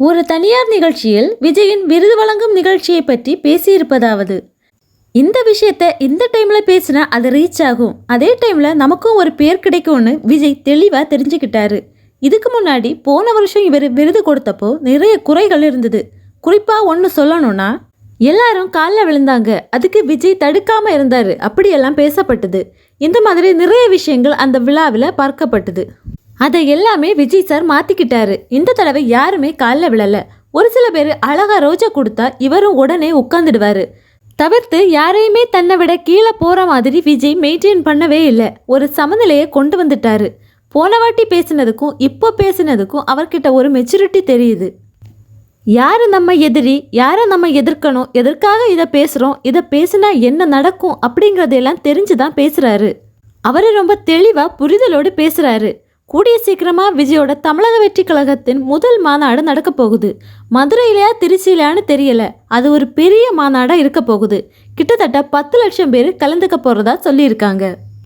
ஒரு தனியார் நிகழ்ச்சியில் விஜயின் விருது வழங்கும் நிகழ்ச்சியை பற்றி பேசியிருப்பதாவது. இந்த விஷயத்த இந்த டைமில் பேசினா அது ரீச் ஆகும். அதே டைமில் நமக்கும் ஒரு பேர் கிடைக்கும்னு விஜய் தெளிவாக தெரிஞ்சுக்கிட்டாரு. இதுக்கு முன்னாடி போன வருஷம் இவர் விருது கொடுத்தப்போ நிறைய குறைகள் இருந்தது. குறிப்பாக ஒன்று சொல்லணும்னா எல்லாரும் காலில் விழுந்தாங்க. அதுக்கு விஜய் தடுக்காமல் இருந்தார். அப்படியெல்லாம் பேசப்பட்டது. இந்த மாதிரி நிறைய விஷயங்கள் அந்த விழாவில் பார்க்கப்பட்டது. அதை எல்லாமே விஜய் சார் மாத்திக்கிட்டாரு. இந்த தடவை யாருமே காலில் விழல. ஒரு சில பேர் அழகா ரோஜா கொடுத்தா இவரும் உடனே உட்காந்துடுவாரு தவிர்த்து யாரையுமே தன்னை விட கீழே போற மாதிரி விஜய் மெயின்டைன் பண்ணவே இல்லை. ஒரு சமநிலையை கொண்டு வந்துட்டாரு. போன வாட்டி பேசினதுக்கும் இப்போ பேசினதுக்கும் அவர்கிட்ட ஒரு மெச்சூரிட்டி தெரியுது. யார் நம்ம எதிரி? யாரை நம்ம எதிர்க்கணும்? எதற்காக இதை பேசுகிறோம் இதை பேசினா என்ன நடக்கும்? அப்படிங்கிறதையெல்லாம் தெரிஞ்சு தான் பேசுகிறாரு அவர் ரொம்ப தெளிவாக புரிதலோடு பேசுகிறாரு கூடிய சீக்கிரமாக விஜயோட தமிழக வெற்றி கழகத்தின் முதல் மாநாடு நடக்க போகுது. மதுரையிலையா திருச்சியிலான்னு தெரியல. அது ஒரு பெரிய மாநாடாக இருக்க போகுது. கிட்டத்தட்ட பத்து லட்சம் பேர் கலந்துக்க போகிறதா சொல்லியிருக்காங்க.